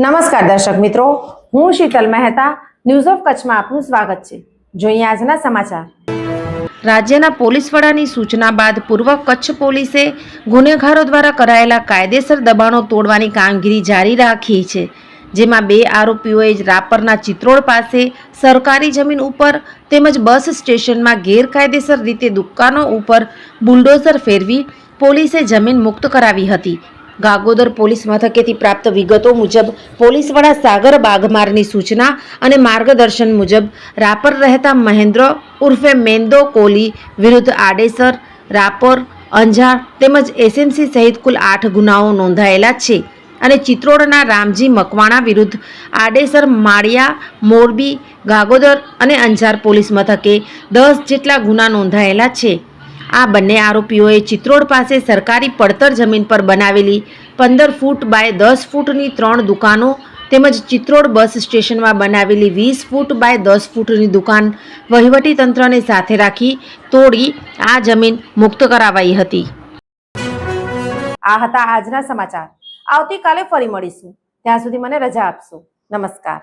નમસ્કાર દર્શક મિત્રો, હું શીતલ મહેતા ન્યૂઝ ઓફ કચ્છમાં આપનું સ્વાગત છે. જોઈએ આજના સમાચાર. રાજ્યના પોલીસ વડાની સૂચના બાદ પૂર્વ કચ્છ પોલીસે ગુનેગારો દ્વારા કરાયેલા કાયદેસર દબાણો તોડવાની કામગીરી જારી રાખી છે, જેમાં બે આરોપીઓએ રાપરના ચિત્રોડ પાસે સરકારી જમીન ઉપર તેમજ બસ સ્ટેશનમાં ગેરકાયદેસર રીતે દુકાનો ઉપર બુલડોઝર ફેરવી પોલીસે જમીન મુક્ત કરાવી હતી. ગાગોદર પોલીસ મથકેથી પ્રાપ્ત વિગતો મુજબ પોલીસ વડા સાગર બાઘમારની સૂચના અને માર્ગદર્શન મુજબ રાપર રહેતા મહેન્દ્ર ઉર્ફે મેંદો કોલી વિરુદ્ધ આડેસર, રાપર, અંજાર તેમજ એસએમસી સહિત કુલ આઠ ગુનાઓ નોંધાયેલા છે અને ચિત્રોડના રામજી મકવાણા વિરુદ્ધ આડેસર, માળિયા, મોરબી, ગાગોદર અને અંજાર પોલીસ મથકે દસ જેટલા ગુના નોંધાયેલા છે. આ બંને આરોપીઓએ ચિત્રોડ પાસે સરકારી પડતર જમીન પર બનાવેલી પંદર ફૂટ બાય દસ ફૂટની ત્રણ દુકાનો તેમજ ચિત્રોડ બસ સ્ટેશનમાં બનાવેલી વીસ ફૂટ બાય દસ ફૂટની દુકાન વહીવટી તંત્રને સાથે રાખી તોડી આ જમીન મુક્ત કરાવાઈ હતી. આ હતા આજના સમાચાર. આવતીકાલે ફરી મળીશું. ત્યાં સુધી મને રજા આપશો. નમસ્કાર.